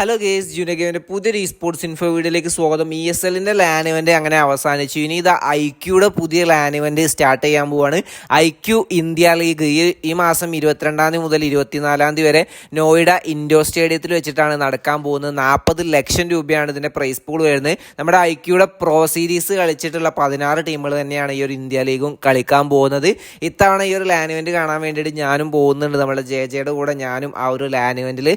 Hello guys ജുനഗേവിന്റെ പുതിയൊരു E sports info വീഡിയോയിലേക്ക് സ്വാഗതം. ഇ എസ് എല്ലിന്റെ ലാൻ ഇവന്റ് അങ്ങനെ അവസാനിച്ചു. ഇനി ഇത് ഐ ക്യൂടെ പുതിയ ലാൻ ഇവന്റ് സ്റ്റാർട്ട് ചെയ്യാൻ പോവാണ്. ഐ ക്യു ഇന്ത്യ ലീഗ് ഈ ഈ മാസം ഇരുപത്തിരണ്ടാം തീയതി മുതൽ ഇരുപത്തിനാലാം തീയതി വരെ നോയിഡ ഇൻഡോർ സ്റ്റേഡിയത്തിൽ വെച്ചിട്ടാണ് നടക്കാൻ പോകുന്നത്. നാൽപ്പത് ലക്ഷം രൂപയാണ് ഇതിന്റെ പ്രൈസ് പൂൾ വരുന്നത്. നമ്മുടെ ഐ ക്യൂടെ പ്രോ സീരീസ് കളിച്ചിട്ടുള്ള പതിനാറ് ടീമുകൾ തന്നെയാണ് ഈ ഒരു ഇന്ത്യ ലീഗും കളിക്കാൻ പോകുന്നത്. ഇത്തവണ ഈ ഒരു ലാൻ ഇവന്റ് കാണാൻ വേണ്ടിയിട്ട് ഞാനും പോകുന്നുണ്ട്. നമ്മുടെ ജെ ജെയുടെ കൂടെ ഞാനും ആ ഒരു ലാൻ ഇവന്റിൽ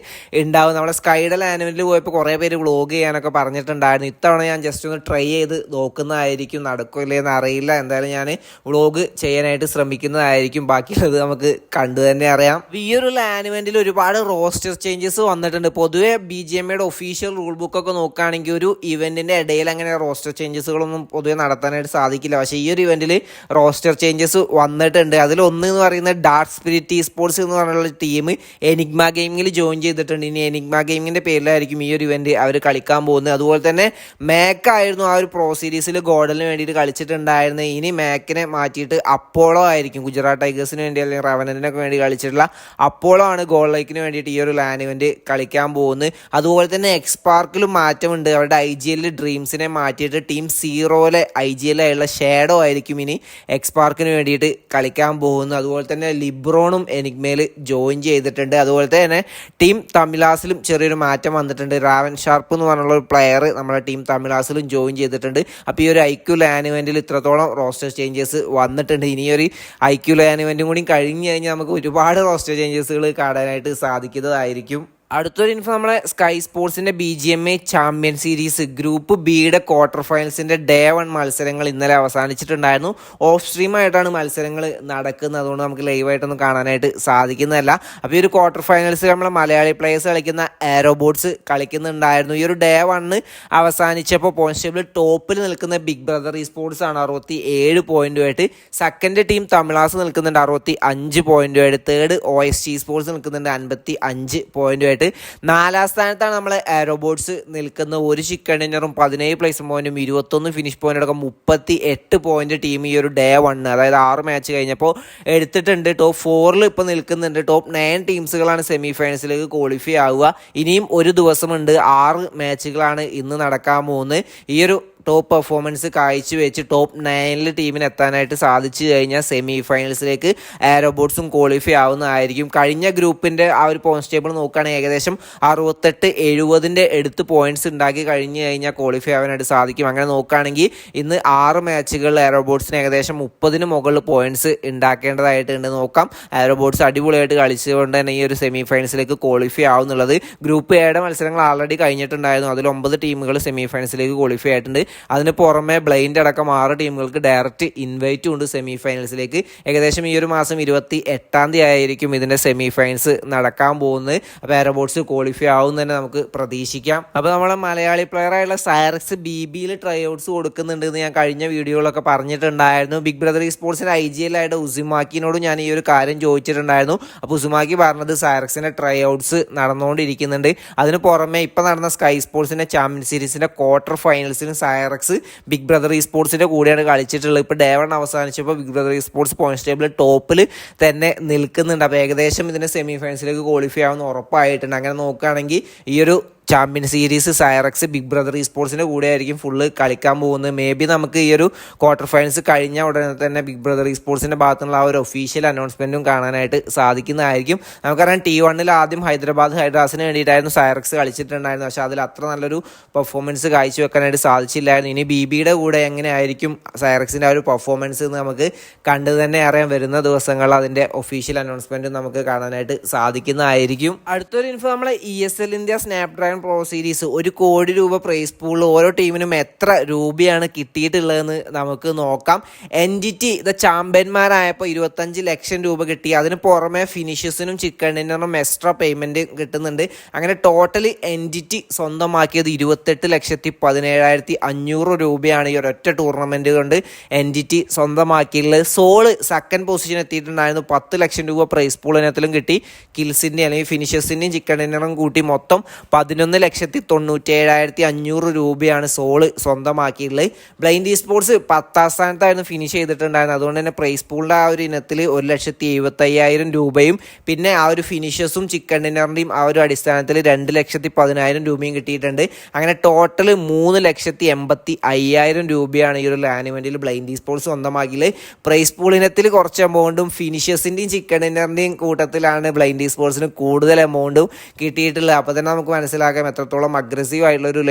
ഉണ്ടാവും. നമ്മുടെ സ്കൈയുടെ ലാനുവലിൽ പോയപ്പോൾ കുറേ പേര് വ്ളോഗ് ചെയ്യാനൊക്കെ പറഞ്ഞിട്ടുണ്ടായിരുന്നു. ഇത്തവണ ഞാൻ ജസ്റ്റ് ഒന്ന് ട്രൈ ചെയ്ത് നോക്കുന്നതായിരിക്കും നടക്കില്ലേ എന്ന് അറിയില്ല. എന്തായാലും ഞാൻ വ്ളോഗ് ചെയ്യാനായിട്ട് ശ്രമിക്കുന്നതായിരിക്കും. ബാക്കിയുള്ളത് നമുക്ക് കണ്ടു തന്നെ അറിയാം. ഈ ഒരു ലാനുവന്റിൽ ഒരുപാട് റോസ്റ്റർ ചേഞ്ചസ് വന്നിട്ടുണ്ട്. പൊതുവെ ബി ജി എം എയുടെ ഒഫീഷ്യൽ റൂൾ ബുക്ക് ഒക്കെ നോക്കുകയാണെങ്കിൽ ഒരു ഇവന്റിന്റെ ഇടയിൽ അങ്ങനെ റോസ്റ്റർ ചേഞ്ചസുകളൊന്നും പൊതുവെ നടത്താനായിട്ട് സാധിക്കില്ല. പക്ഷേ ഈ ഒരു ഇവന്റിൽ റോസ്റ്റർ ചേഞ്ചസ് വന്നിട്ടുണ്ട്. അതിലൊന്ന് എന്ന് പറയുന്നത് ഡാർക്ക് സ്പിരിറ്റ് സ്പോർട്സ് എന്ന് പറഞ്ഞുള്ള ടീം എനിഗ്മ ഗെയിമിങ്ങിൽ ജോയിൻ ചെയ്തിട്ടുണ്ട്. ഇനി എനിഗ്മ ഗെയിമിങ്ങിന്റെ പേരിലായിരിക്കും ഈ ഒരു ഇവന്റ് അവർ കളിക്കാൻ പോകുന്നത്. അതുപോലെ തന്നെ മാക്ക് ആയിരുന്നു ആ ഒരു പ്രോ സീരീസിൽ ഗോൾഡിന് വേണ്ടിയിട്ട് കളിച്ചിട്ടുണ്ടായിരുന്നത്. ഇനി മാക്കിനെ മാറ്റിയിട്ട് അപ്പോളോ ആയിരിക്കും. ഗുജറാത്ത് ടൈഗേഴ്സിന് വേണ്ടി അല്ലെങ്കിൽ റവനന്റിനൊക്കെ വേണ്ടി കളിച്ചിട്ടുള്ള അപ്പോളോ ആണ് ഗോൾ ലൈക്കിന് വേണ്ടിയിട്ട് ഈ ഒരു ലാൻ ഇവന്റ് കളിക്കാൻ പോകുന്നത്. അതുപോലെ തന്നെ എക്സ് പാർക്കിലും മാറ്റമുണ്ട്. അവരുടെ ഐ ജി എല്ലിൽ ഡ്രീംസിനെ മാറ്റിയിട്ട് ടീം സീറോയിലെ ഐ ജി എല്ലായുള്ള ഷേഡോ ആയിരിക്കും ഇനി എക്സ്പാർക്കിന് വേണ്ടിയിട്ട് കളിക്കാൻ പോകുന്നത്. അതുപോലെ തന്നെ ലിബ്രോണും എനിക്മേൽ ജോയിൻ ചെയ്തിട്ടുണ്ട്. അതുപോലെ തന്നെ ടീം തമിലാസിലും ചെറിയൊരു മാറ്റം വന്നിട്ടുണ്ട്. റാവൻ ഷാർപ്പ് എന്ന് പറഞ്ഞുള്ള ഒരു പ്ലെയർ നമ്മുടെ ടീം തമിഴ്നാസിലും ജോയിൻ ചെയ്തിട്ടുണ്ട്. അപ്പോൾ ഈ ഒരു ഐക്യു ലാനുവന്റിൽ ഇത്രത്തോളം റോസ്റ്റർ ചേഞ്ചസ് വന്നിട്ടുണ്ട്. ഇനിയൊരു ഐക്യു ലാനുവന്റും കൂടി കഴിഞ്ഞ് കഴിഞ്ഞാൽ നമുക്ക് ഒരുപാട് റോസ്റ്റർ ചേഞ്ചസുകൾ കാണാനായിട്ട് സാധിക്കുന്നതായിരിക്കും. അടുത്തൊരു ഇൻഫോ നമ്മളെ sky സ്പോർട്സിന്റെ B G M A champion series group ബിയുടെ ക്വാർട്ടർ ഫൈനൽസിന്റെ ഡേ വൺ മത്സരങ്ങൾ ഇന്നലെ അവസാനിച്ചിട്ടുണ്ടായിരുന്നു. ഓഫ് സ്ട്രീമായിട്ടാണ് മത്സരങ്ങൾ നടക്കുന്നത്. അതുകൊണ്ട് നമുക്ക് ലൈവായിട്ടൊന്നും കാണാനായിട്ട് സാധിക്കുന്നതല്ല. അപ്പോൾ ഈ ഒരു ക്വാർട്ടർ ഫൈനൽസ് നമ്മളെ മലയാളി പ്ലേയേഴ്സ് കളിക്കുന്ന എയറോബോട്ട്സ് കളിക്കുന്നുണ്ടായിരുന്നു. ഈ ഒരു ഡേ വണ്ണ് അവസാനിച്ചപ്പോൾ പോയിന്റ് ടേബിൾ ടോപ്പിൽ നിൽക്കുന്ന ബിഗ് ബ്രദർ ഈ സ്പോർട്സ് ആണ് അറുപത്തി ഏഴ് പോയിന്റുമായിട്ട് സെക്കൻഡ് ടീം തമിഴ്നാസ് നിൽക്കുന്നുണ്ട് അറുപത്തി അഞ്ച് പോയിന്റുമായിട്ട് third O S T sports നിൽക്കുന്നുണ്ട് അൻപത്തി അഞ്ച് പോയിന്റുമായിട്ട് നാലാം സ്ഥാനത്താണ് നമ്മൾ റോബോട്ട്സ് നിൽക്കുന്ന ഒരു ചിക്കൻ ഡിന്നറും പതിനേഴ് പ്ലേസ് പോയിന്റും ഇരുപത്തൊന്ന് ഫിനിഷ് പോയിന്റ് അടക്കം മുപ്പത്തി എട്ട് പോയിന്റ് ടീം ഈ ഒരു ഡേ വണ്ണ് അതായത് ആറ് മാച്ച് കഴിഞ്ഞപ്പോൾ എടുത്തിട്ടുണ്ട്. ടോപ്പ് ഫോറിൽ ഇപ്പോൾ നിൽക്കുന്നുണ്ട്. ടോപ്പ് നയൻ ടീംസുകളാണ് സെമി ഫൈനൽസിലേക്ക് ക്വാളിഫൈ ആവുക. ഇനിയും ഒരു ദിവസമുണ്ട്. ആറ് മാച്ചുകളാണ് ഇന്ന് നടക്കാൻ പോകുന്നത്. ഈ ഒരു ടോപ്പ് പെർഫോമൻസ് കാഴ്ചവെച്ച് ടോപ്പ് നയനിൽ ടീമിന് എത്താനായിട്ട് സാധിച്ചു കഴിഞ്ഞാൽ സെമി ഫൈനൽസിലേക്ക് ആരോബോട്ട്സും ക്വാളിഫൈ ആവുന്നതായിരിക്കും. കഴിഞ്ഞ ഗ്രൂപ്പിന്റെ ആ ഒരു പോയിന്റ് ടേബിൾ നോക്കുകയാണെങ്കിൽ ഏകദേശം അറുപത്തെട്ട് എഴുപതിന്റെ എടുത്ത് പോയിന്റ്സ് ഉണ്ടാക്കി കഴിഞ്ഞ് കഴിഞ്ഞാൽ ക്വാളിഫൈ ആവാനായിട്ട് സാധിക്കും. അങ്ങനെ നോക്കുകയാണെങ്കിൽ ഇന്ന് ആറ് മാച്ചുകളിൽ ആരോബോട്ട്സിന് ഏകദേശം മുപ്പതിന് മുകളിൽ പോയിന്റ്സ് ഉണ്ടാക്കേണ്ടതായിട്ടുണ്ട്. നോക്കാം. ആരോബോട്ട്സ് അടിപൊളിയായിട്ട് കളിച്ചുകൊണ്ട് തന്നെ ഈ ഒരു സെമി ഫൈനൽസിലേക്ക് ക്വാളിഫൈ ആവുന്നുള്ളത്. ഗ്രൂപ്പ് എയുടെ മത്സരങ്ങൾ ആൾറെഡി കഴിഞ്ഞിട്ടുണ്ടായിരുന്നു. അതിൽ ഒമ്പത് ടീമുകൾ സെമി ഫൈനൽസിലേക്ക് ക്വാളിഫൈ ആയിട്ടുണ്ട്. അതിന് പുറമെ ബ്ലൈൻഡ് അടക്കം ആറ് ടീമുകൾക്ക് ഡയറക്റ്റ് ഇൻവൈറ്റും ഉണ്ട് സെമി ഫൈനൽസിലേക്ക് ഏകദേശം ഈ ഒരു മാസം ഇരുപത്തി എട്ടാം തീയതി ആയിരിക്കും ഇതിന്റെ സെമി ഫൈനൽസ് നടക്കാൻ പോകുന്നത്. അപ്പോൾ എയർബോട്ട്സ് ക്വാളിഫൈ ആവും തന്നെ നമുക്ക് പ്രതീക്ഷിക്കാം. അപ്പോൾ നമ്മളെ മലയാളി പ്ലെയർ ആയിട്ടുള്ള സയറക്സ് ബി ബിയിൽ ട്രൈ ഔട്ട്സ് കൊടുക്കുന്നുണ്ട് എന്ന് ഞാൻ കഴിഞ്ഞ വീഡിയോകളൊക്കെ പറഞ്ഞിട്ടുണ്ടായിരുന്നു. ബിഗ് ബ്രദർ ഈ സ്പോർട്സിന്റെ ഐ ജി എൽ ആയിട്ട് ഉസുമാക്കിനോട് ഞാൻ ഈ ഒരു കാര്യം ചോദിച്ചിട്ടുണ്ടായിരുന്നു. അപ്പോൾ ഉസുമാക്കി പറഞ്ഞത് സയറക്സിന്റെ ട്രൈ ഔട്ട്സ് നടന്നുകൊണ്ടിരിക്കുന്നുണ്ട്. അതിന് പുറമെ ഇപ്പം നടന്ന സ്കൈ സ്പോർട്സിന്റെ ചാമ്പ്യൻ സീരീസിന്റെ ക്വാർട്ടർ ഫൈനൽസിലും സൈറക്സ് ബിഗ് ബ്രദർ ഈ സ്പോർട്സിന്റെ കൂടെയാണ് കളിച്ചിട്ടുള്ളത്. ഇപ്പോൾ day one അവസാനിച്ചപ്പോൾ big brother esports point table ടോപ്പിൽ തന്നെ നിൽക്കുന്നുണ്ട്. അപ്പോൾ ഏകദേശം ഇതിന്റെ സെമി ഫൈനൽസിലേക്ക് ക്വാളിഫൈ ആവുന്ന ഉറപ്പായിട്ടുണ്ട്. അങ്ങനെ നോക്കുകയാണെങ്കിൽ ഈ ഒരു champion series Syrax big brother ഈ സ്പോർട്സിന്റെ കൂടെ ആയിരിക്കും ഫുള്ള് കളിക്കാൻ പോകുന്നത്. മേ ബി നമുക്ക് ഈ ഒരു ക്വാർട്ടർ ഫൈനൽസ് കഴിഞ്ഞ ഉടനെ തന്നെ ബിഗ് ബ്രദർ ഈ സ്പോർട്സിന്റെ ഭാഗത്തുനിന്നുള്ള ആ ഒരു ഒഫീഷ്യൽ അനൗൺസ്മെന്റും കാണാനായിട്ട് സാധിക്കുന്നതായിരിക്കും. നമുക്കറിയാം ടി വണ്ണിൽ ആദ്യം ഹൈദരാബാദ് ഹൈഡ്രാസിന് വേണ്ടിയിട്ടായിരുന്നു സൈറക്സ് കളിച്ചിട്ടുണ്ടായിരുന്നു പക്ഷേ അതിൽ അത്ര നല്ലൊരു പെർഫോമൻസ് കാഴ്ചവെക്കാനായിട്ട് സാധിച്ചില്ലായിരുന്നു. ഇനി ബി ബിയുടെ കൂടെ എങ്ങനെയായിരിക്കും സൈറക്സിന്റെ ആ ഒരു പെർഫോമൻസ് എന്ന് നമുക്ക് കണ്ടു തന്നെ അറിയാൻ വരുന്ന ദിവസങ്ങൾ അതിന്റെ ഒഫീഷ്യൽ അനൗൺസ്മെന്റും നമുക്ക് കാണാനായിട്ട് സാധിക്കുന്നതായിരിക്കും. അടുത്തൊരു ഇൻഫോ നമ്മളെ E S L India snapdragon pro series ഒരു കോടി രൂപ പ്രൈസ് പൂളിൽ ഓരോ ടീമിനും എത്ര രൂപയാണ് കിട്ടിയിട്ടുള്ളതെന്ന് നമുക്ക് നോക്കാം. എൻ ജി ടി ദ ചാമ്പ്യന്മാരായപ്പോൾ ഇരുപത്തഞ്ച് ലക്ഷം രൂപ കിട്ടി. അതിന് പുറമെ ഫിനിഷേഴ്സിനും ചിക്കൻ ഡിന്നറിനും എക്സ്ട്രാ പേയ്മെന്റ് കിട്ടുന്നുണ്ട്. അങ്ങനെ ടോട്ടൽ എൻ ജി ടി സ്വന്തമാക്കിയത് ഇരുപത്തെട്ട് ലക്ഷത്തി പതിനേഴായിരത്തി അഞ്ഞൂറ് രൂപയാണ് ഈ ഒരൊറ്റ ടൂർണമെന്റ് കൊണ്ട് എൻ ജി ടി സ്വന്തമാക്കിയിട്ടുള്ളത്. സോൾ സെക്കൻഡ് പൊസിഷൻ എത്തിയിട്ടുണ്ടായിരുന്നു. പത്ത് ലക്ഷം രൂപ പ്രൈസ് പൂൾ ഇനത്തിലും കിട്ടി. കിൽസിന്റെ അല്ലെങ്കിൽ ഫിനിഷേഴ്സിന്റെയും ചിക്കൻ ഡിന്നറും കൂട്ടി മൊത്തം പതിനൊന്ന് പതിനൊന്ന് ലക്ഷത്തി തൊണ്ണൂറ്റേഴായിരത്തി അഞ്ഞൂറ് രൂപയാണ് സോൾ സ്വന്തമാക്കിയിട്ടുള്ളത്. ബ്ലൈൻഡ് സ്പോർട്സ് പത്താം സ്ഥാനത്തായിരുന്നു ഫിനിഷ് ചെയ്തിട്ടുണ്ടായിരുന്നത്. അതുകൊണ്ട് തന്നെ പ്രൈസ് പൂളിന്റെ ആ ഒരു ഇനത്തിൽ ഒരു ലക്ഷത്തി എഴുപത്തയ്യായിരം രൂപയും പിന്നെ ആ ഒരു ഫിനിഷേഴ്സും ചിക്കൻ ഡിന്നറിന്റെയും ആ ഒരു അടിസ്ഥാനത്തിൽ രണ്ട് ലക്ഷത്തി പതിനായിരം രൂപയും കിട്ടിയിട്ടുണ്ട്. അങ്ങനെ ടോട്ടൽ മൂന്ന് ലക്ഷത്തി എൺപത്തി അയ്യായിരം രൂപയാണ് ഈ ഒരു ലാനിമെന്റിൽ ബ്ലൈൻഡ് സ്പോർട്സ് സ്വന്തമാക്കിയത് പ്രൈസ് പൂൾ ഇനത്തിൽ കുറച്ച് എമൗണ്ടും ഫിനിഷേഴ്സിന്റെയും ചിക്കൻ ഡിന്നറിന്റെയും കൂട്ടത്തിലാണ് ബ്ലൈൻഡ് സ്പോർട്സിന് കൂടുതൽ എമൗണ്ടും കിട്ടിയിട്ടുള്ളത്. അപ്പോൾ തന്നെ നമുക്ക് മനസ്സിലാക്കാം എത്രത്തോളം അഗ്രസീവ് ആയിട്ടുള്ള ഒരു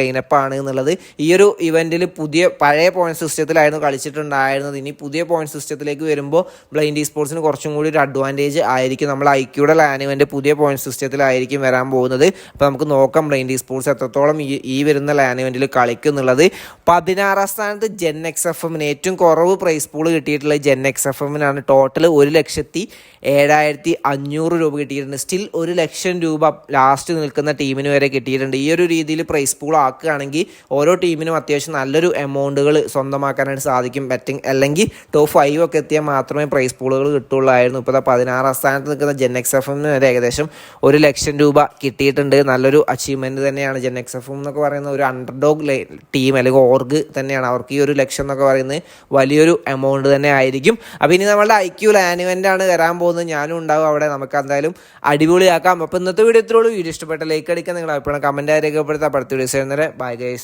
ആണ് എന്നുള്ളത് ഈ ഒരു ഇവന്റിൽ പുതിയ പഴയ പോയിന്റ് സിസ്റ്റത്തിലായിരുന്നു കളിച്ചിട്ടുണ്ടായിരുന്നത്. ഇനി പുതിയ പോയിന്റ് സിസ്റ്റത്തിലേക്ക് വരുമ്പോൾ ബ്ലൈൻഡ് സ്പോർട്സിന് കുറച്ചും കൂടി ഒരു അഡ്വാന്റേജ് ആയിരിക്കും. നമ്മൾ ഐക്യൂടെ ലാനുവിന്റെ പുതിയ പോയിന്റ് സിസ്റ്റത്തിലായിരിക്കും വരാൻ പോകുന്നത്. അപ്പോൾ നമുക്ക് നോക്കാം ബ്ലൈൻഡ് സ്പോർട്സ് എത്രത്തോളം ഈ ഈ വരുന്ന ലാനിവന്റിൽ കളിക്കുന്നുള്ളത് പതിനാറാം സ്ഥാനത്ത് ജെൻ എക്സ് എഫ് എമ്മിന് ഏറ്റവും കുറവ് പ്രൈസ് പൂൾ കിട്ടിയിട്ടുള്ള ജെൻ എക്സ് എഫ് എമ്മിനാണ് ടോട്ടൽ ഒരു ലക്ഷത്തി ഏഴായിരത്തി അഞ്ഞൂറ് രൂപ കിട്ടിയിട്ടുണ്ട്. സ്റ്റിൽ ഒരു ലക്ഷം രൂപ ലാസ്റ്റ് നിൽക്കുന്ന ടീമിന് വരെ കിട്ടിയിട്ടുണ്ട്. ഈ ഒരു രീതിയിൽ പ്രൈസ് പൂൾ ആക്കുകയാണെങ്കിൽ ഓരോ ടീമിനും അത്യാവശ്യം നല്ലൊരു എമൗണ്ടുകൾ സ്വന്തമാക്കാനായിട്ട് സാധിക്കും. ബെറ്റിംഗ് അല്ലെങ്കിൽ ടോപ്പ് ഫൈവ് ഒക്കെ എത്തിയാൽ മാത്രമേ പ്രൈസ് പൂളുകൾ കിട്ടുള്ളായിരുന്നു ഇപ്പോൾ പതിനാറാം സ്ഥാനത്ത് നിൽക്കുന്ന ജെൻ എക്സ് എഫ് എമ്മിന് വരെ ഏകദേശം ഒരു ലക്ഷം രൂപ കിട്ടിയിട്ടുണ്ട്. നല്ലൊരു അച്ചീവ്മെന്റ് തന്നെയാണ് ജെൻ എക്സ് എഫ് എം എന്നൊക്കെ പറയുന്ന ഒരു അണ്ടർ അണ്ടർഡോഗ് ടീം അല്ലെങ്കിൽ ഓർഗ് തന്നെയാണ്. അവർക്ക് ഈ ഒരു ലക്ഷം എന്നൊക്കെ പറയുന്നത് വലിയൊരു എമൗണ്ട് തന്നെ ആയിരിക്കും. അപ്പോൾ ഇനി നമ്മളുടെ ഐക്യു ലാനുവന്റ് ആണ് വരാൻ പോകുന്നത്. ഞാനും ഉണ്ടാവും അവിടെ. നമുക്ക് എന്തായാലും അടിപൊളിയാക്കാം. അപ്പോൾ ഇന്നത്തെ വീഡിയോ ഇത്രയുള്ളൂ വീഡിയോ ഇഷ്ടപ്പെട്ട ലൈക്ക് അടിക്കാൻ നിങ്ങൾ അഭിപ്രായം കമന്റായി രേഖപ്പെടുത്താം. അടുത്ത വീഡിയോസ് വരുന്നവരെ ബൈ ഗൈസ്